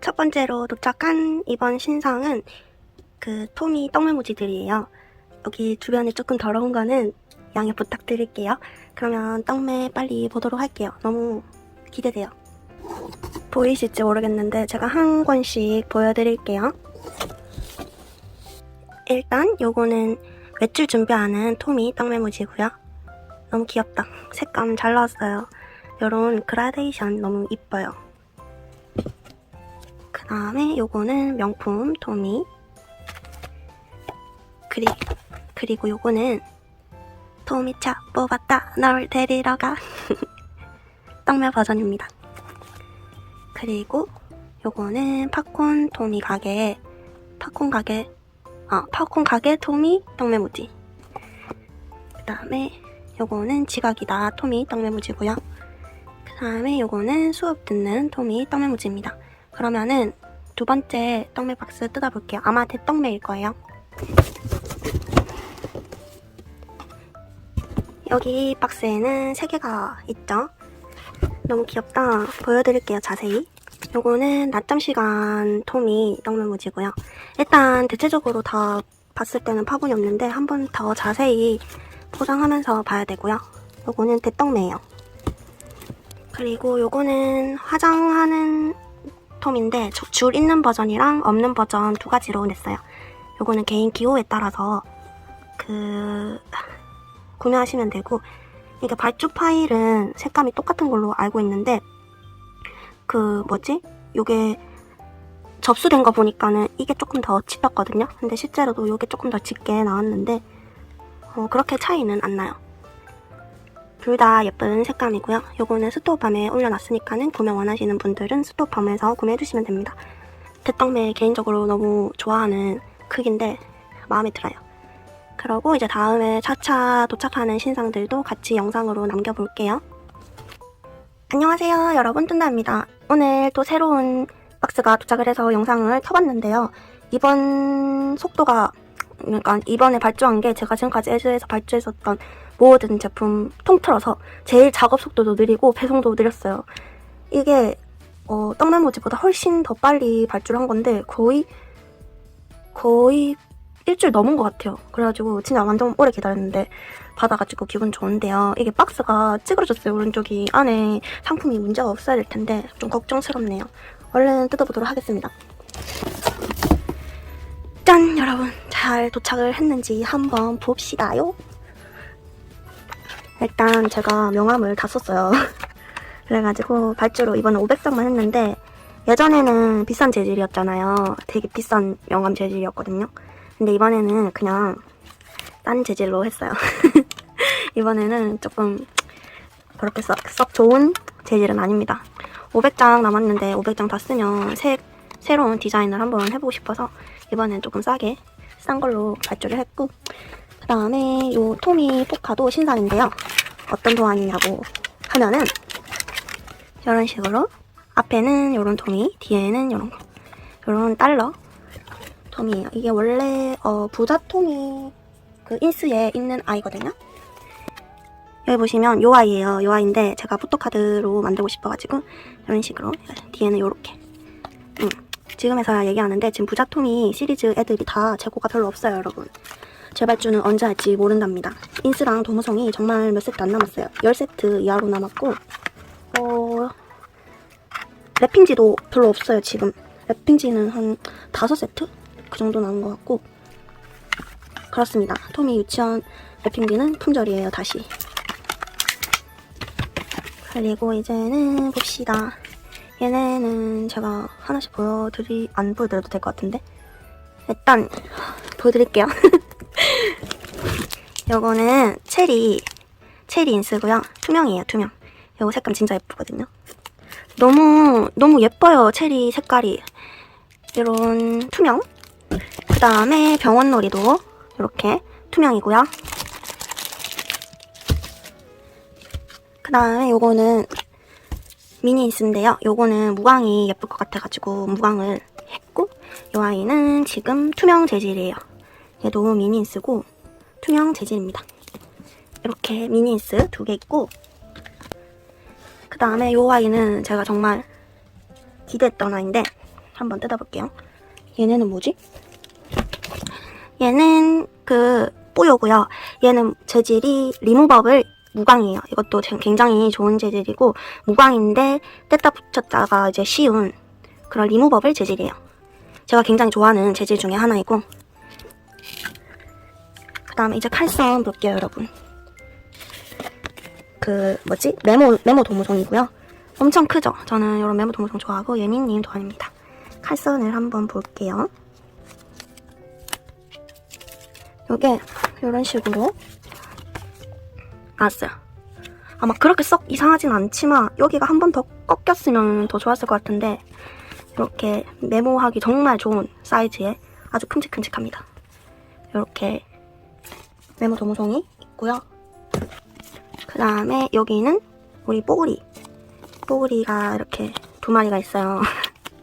첫 번째로 도착한 이번 신상은 그 토미 떡매무지들이에요. 여기 주변이 조금 더러운 거는 양해 부탁드릴게요. 그러면 떡매 빨리 보도록 할게요. 너무 기대돼요. 보이실지 모르겠는데 제가 한 권씩 보여드릴게요. 일단 요거는 외출 준비하는 토미 떡매무지고요. 너무 귀엽다. 색감 잘 나왔어요. 요런 그라데이션 너무 이뻐요. 그 다음에 요거는 명품 토미. 그리, 그리고 요거는 토미차 뽑았다. 널 데리러 가. 떡매 버전입니다. 그리고 요거는 팝콘 토미 가게, 팝콘 가게, 아, 팝콘 가게 토미 떡매무지. 그 다음에 요거는 지각이다 토미 떡매무지고요. 그 다음에 요거는 수업 듣는 토미 떡매무지입니다. 그러면은 두 번째 떡매 박스 뜯어볼게요. 아마 대떡매일 거예요. 여기 박스에는 세 개가 있죠. 너무 귀엽다. 보여드릴게요, 자세히. 요거는 낮잠 시간 토미 떡매무지고요. 일단 대체적으로 다 봤을 때는 파분이 없는데 한 번 더 자세히 포장하면서 봐야 되고요. 요거는 대떡매예요. 그리고 요거는 화장하는 톰인데 주- 줄 있는 버전이랑 없는 버전 두 가지로 냈어요. 요거는 개인 기호에 따라서 그 구매하시면 되고 이게 발주 파일은 색감이 똑같은 걸로 알고 있는데 그 뭐지? 요게 접수된 거 보니까는 이게 조금 더 짙었거든요. 근데 실제로도 요게 조금 더 짙게 나왔는데 어, 그렇게 차이는 안 나요. 둘 다 예쁜 색감이고요. 요거는 스토어팜에 올려놨으니까는 구매 원하시는 분들은 스토어팜에서 구매해주시면 됩니다. 대떡매 개인적으로 너무 좋아하는 크기인데 마음에 들어요. 그러고 이제 다음에 차차 도착하는 신상들도 같이 영상으로 남겨볼게요. 안녕하세요 여러분 뚠다입니다. 오늘 또 새로운 박스가 도착을 해서 영상을 켜봤는데요. 이번 속도가 그러니까 이번에 발주한 게 제가 지금까지 에즈에서 발주했었던 모든 제품 통틀어서 제일 작업 속도도 느리고 배송도 느렸어요. 이게 어, 떡메모지보다 훨씬 더 빨리 발주를 한 건데 거의 거의 일주일 넘은 것 같아요. 그래가지고 진짜 완전 오래 기다렸는데 받아가지고 기분 좋은데요. 이게 박스가 찌그러졌어요. 오른쪽이 안에 상품이 문제가 없어야 될 텐데 좀 걱정스럽네요. 얼른 뜯어보도록 하겠습니다. 짠! 여러분 잘 도착을 했는지 한번 봅시다요. 일단 제가 명함을 다 썼어요. 그래가지고 발주로 이번에 500장만 했는데 예전에는 비싼 재질이었잖아요. 되게 비싼 명함 재질이었거든요. 근데 이번에는 그냥 딴 재질로 했어요. 이번에는 조금 그렇게 썩, 썩 좋은 재질은 아닙니다. 500장 남았는데 500장 다 쓰면 새, 새로운 디자인을 한번 해보고 싶어서 이번엔 조금 싸게 싼 걸로 발주를 했고 그 다음에 요 토미 포카도 신상인데요. 어떤 도안이냐고 하면은 이런 식으로 앞에는 요런 토미, 뒤에는 요런 거. 요런 달러 토미예요. 이게 원래 어, 부자 토미 그 인스에 있는 아이거든요. 여기 보시면 요 아이예요. 요 아이인데 제가 포토카드로 만들고 싶어가지고 이런 식으로 뒤에는 요렇게 음, 지금에서야 얘기하는데 지금 부자토미 시리즈 애들이 다 재고가 별로 없어요 여러분 재발주는 언제 할지 모른답니다 인스랑 도무성이 정말 몇 세트 안 남았어요 10세트 이하로 남았고 어... 랩핑지도 별로 없어요 지금 랩핑지는 한 5세트? 그 정도 남은 것 같고 그렇습니다 토미 유치원 랩핑지는 품절이에요 다시 그리고 이제는 봅시다. 얘네는 제가 하나씩 보여드리, 안 보여드려도 될 것 같은데? 일단, 보여드릴게요. 요거는 체리, 체리 인스고요. 투명이에요, 투명. 요거 색감 진짜 예쁘거든요. 너무, 너무 예뻐요, 체리 색깔이. 이런 투명. 그 다음에 병원놀이도 이렇게 투명이고요. 그 다음에 요거는 미니 인스인데요. 요거는 무광이 예쁠 것 같아가지고 무광을 했고 요 아이는 지금 투명 재질이에요. 얘도 미니 인스고 투명 재질입니다. 이렇게 미니 인스 두 개 있고 그 다음에 요 아이는 제가 정말 기대했던 아이인데 한번 뜯어볼게요. 얘네는 뭐지? 얘는 그 뽀요고요. 얘는 재질이 리무버블 무광이에요. 이것도 제- 굉장히 좋은 재질이고 무광인데 뗐다 붙였다가 이제 쉬운 그런 리무버블 재질이에요. 제가 굉장히 좋아하는 재질 중에 하나이고 그 다음에 이제 칼럼 볼게요, 여러분. 그 뭐지? 메모 메모 도무송이고요. 엄청 크죠? 저는 이런 메모 도무송 좋아하고 예민님 도안입니다. 칼선을 한번 볼게요. 요게 이런 식으로 나왔어요. 아마 그렇게 썩 이상하진 않지만 여기가 한 번 더 꺾였으면 더 좋았을 것 같은데 이렇게 메모하기 정말 좋은 사이즈에 아주 큼직큼직합니다. 이렇게 메모 도무송이 있고요. 그 다음에 여기는 우리 뽀글이. 뽀글이가 이렇게 두 마리가 있어요.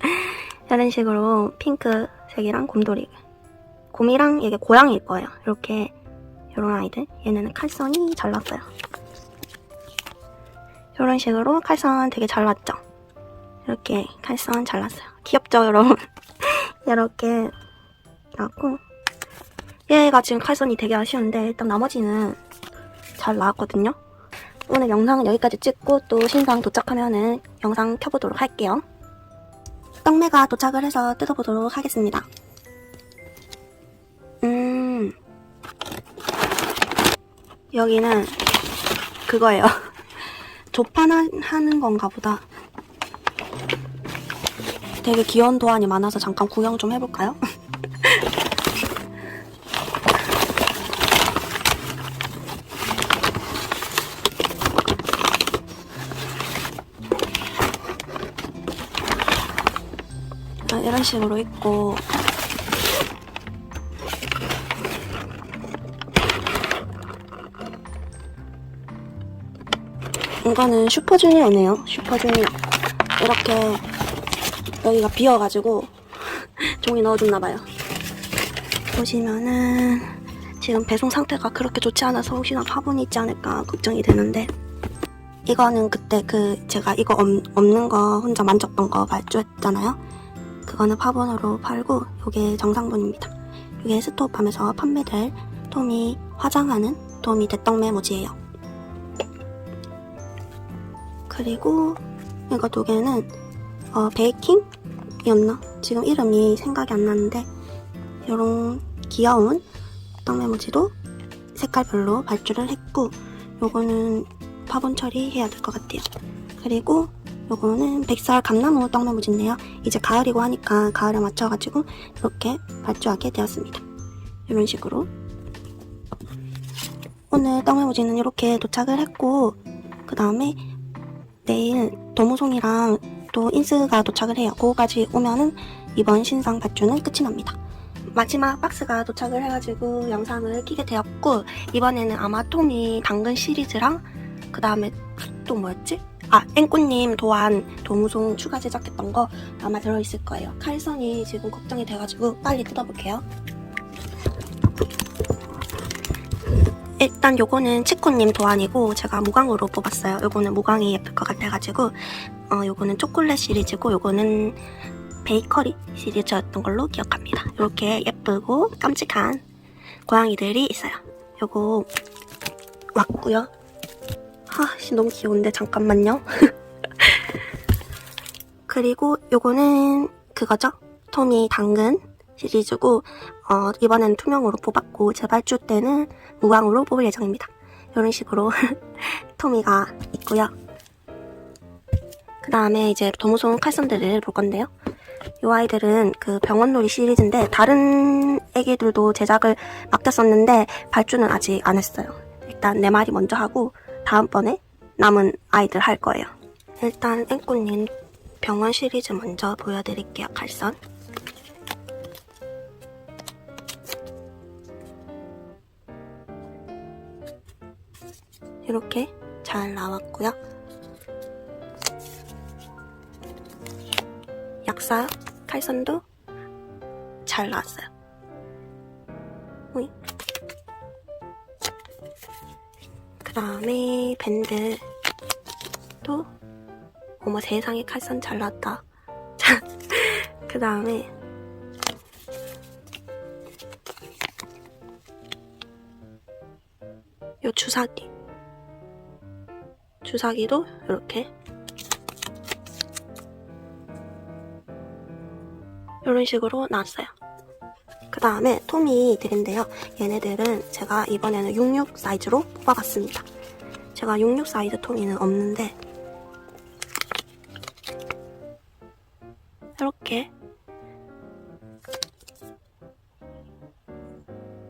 이런 식으로 핑크색이랑 곰돌이. 곰이랑 이게 고양이일 거예요. 이렇게 이런 아이들. 얘네는 칼선이 잘났어요. 이런 식으로 칼선 되게 잘났죠? 이렇게 칼선 잘났어요. 귀엽죠, 여러분? 이렇게 나왔고 얘가 지금 칼선이 되게 아쉬운데 일단 나머지는 잘 나왔거든요. 오늘 영상은 여기까지 찍고 또 신상 도착하면은 영상 켜보도록 할게요. 떡매가 도착을 해서 뜯어보도록 하겠습니다. 음, 여기는 그거예요. 조판하는 건가 보다. 되게 귀여운 도안이 많아서 잠깐 구경 좀 해볼까요? 이런 식으로 있고. 이거는 슈퍼주니어네요. 슈퍼주니어. 이렇게 여기가 비어가지고 종이 넣어줬나봐요. 보시면은 지금 배송 상태가 그렇게 좋지 않아서 혹시나 화분이 있지 않을까 걱정이 되는데. 이거는 그때 그 제가 이거 없, 없는 거 혼자 만졌던 거 발주했잖아요 그거는 화분으로 팔고 이게 정상분입니다. 이게 스톱하면서 판매될 톰이 화장하는 톰이 대떡 메 모지예요. 그리고 이거 두 개는 어, 베이킹이었나? 지금 이름이 생각이 안 나는데 이런 귀여운 떡 메모지도 색깔별로 발주를 했고 요거는 화분 처리해야 될 것 같아요. 그리고 요거는 백설 감나무 떡메모지인데요. 이제 가을이고 하니까 가을에 맞춰가지고 이렇게 발주하게 되었습니다. 이런 식으로. 오늘 떡메모지는 이렇게 도착을 했고 그 다음에 내일 도무송이랑 또 인스가 도착을 해요. 그거까지 오면은 이번 신상 발주는 끝이 납니다. 마지막 박스가 도착을 해가지고 영상을 키게 되었고 이번에는 아마 톰이 당근 시리즈랑 그 다음에 또 뭐였지? 아, 앵꼬님 도안 도무송 추가 제작했던 거 아마 들어있을 거예요. 칼선이 지금 걱정이 돼가지고 빨리 뜯어볼게요. 일단 요거는 치코님 도안이고 제가 무광으로 뽑았어요. 요거는 무광이 예쁠 것 같아가지고 어 요거는 초콜릿 시리즈고 요거는 베이커리 시리즈였던 걸로 기억합니다. 이렇게 예쁘고 깜찍한 고양이들이 있어요. 요거 왔고요. 아, 씨, 너무 귀여운데 잠깐만요. 그리고 요거는 그거죠? 토미 당근 시리즈고 어, 이번엔 투명으로 뽑았고 재발주 때는 무광으로 뽑을 예정입니다. 이런 식으로 토미가 있고요. 그 다음에 이제 도무송 칼선들을 볼 건데요. 이 아이들은 그 병원놀이 시리즈인데 다른 애기들도 제작을 맡겼었는데 발주는 아직 안 했어요. 일단 네 마리 먼저 하고 다음번에 남은 아이들 할 거예요. 일단 앵꼬님 병원 시리즈 먼저 보여드릴게요. 칼선. 이렇게 잘 나왔고요. 약사 칼선도 잘 나왔어요. 오이. 그 다음에 밴드도 어머 세상에 칼선 잘 나왔다. 그 그 다음에 요 주사기 주사기도 이렇게 이런 식으로 나왔어요. 그 다음에 토미들인데요. 얘네들은 제가 이번에는 66 사이즈로 뽑아봤습니다. 제가 66 사이즈 토미는 없는데 이렇게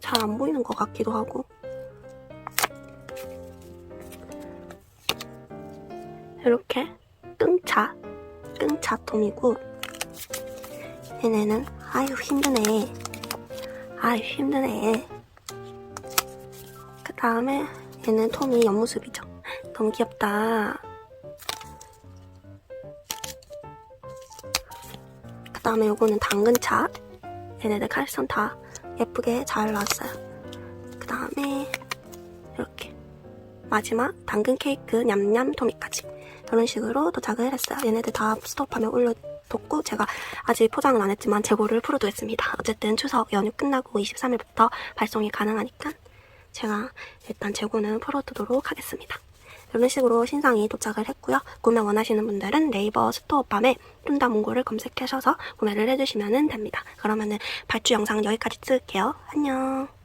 잘 안 보이는 것 같기도 하고 이렇게 끙차 끙차 톰이고 얘네는 아유 힘드네 아유 힘드네. 그 다음에 얘는 톰이 옆모습이죠. 너무 귀엽다. 그 다음에 요거는 당근차. 얘네들 칼선 다 예쁘게 잘 나왔어요. 그 다음에 이렇게 마지막 당근 케이크 냠냠 토미까지. 이런 식으로 도착을 했어요. 얘네들 다 스톱하면 올려 뒀고 제가 아직 포장은 안 했지만 재고를 풀어두었습니다. 어쨌든 추석 연휴 끝나고 23일부터 발송이 가능하니까 제가 일단 재고는 풀어두도록 하겠습니다. 이런 식으로 신상이 도착을 했고요. 구매 원하시는 분들은 네이버 스토어팜에 뚠다 몽골을 검색하셔서 구매를 해주시면 됩니다. 그러면은 발주 영상 여기까지 찍을게요. 안녕.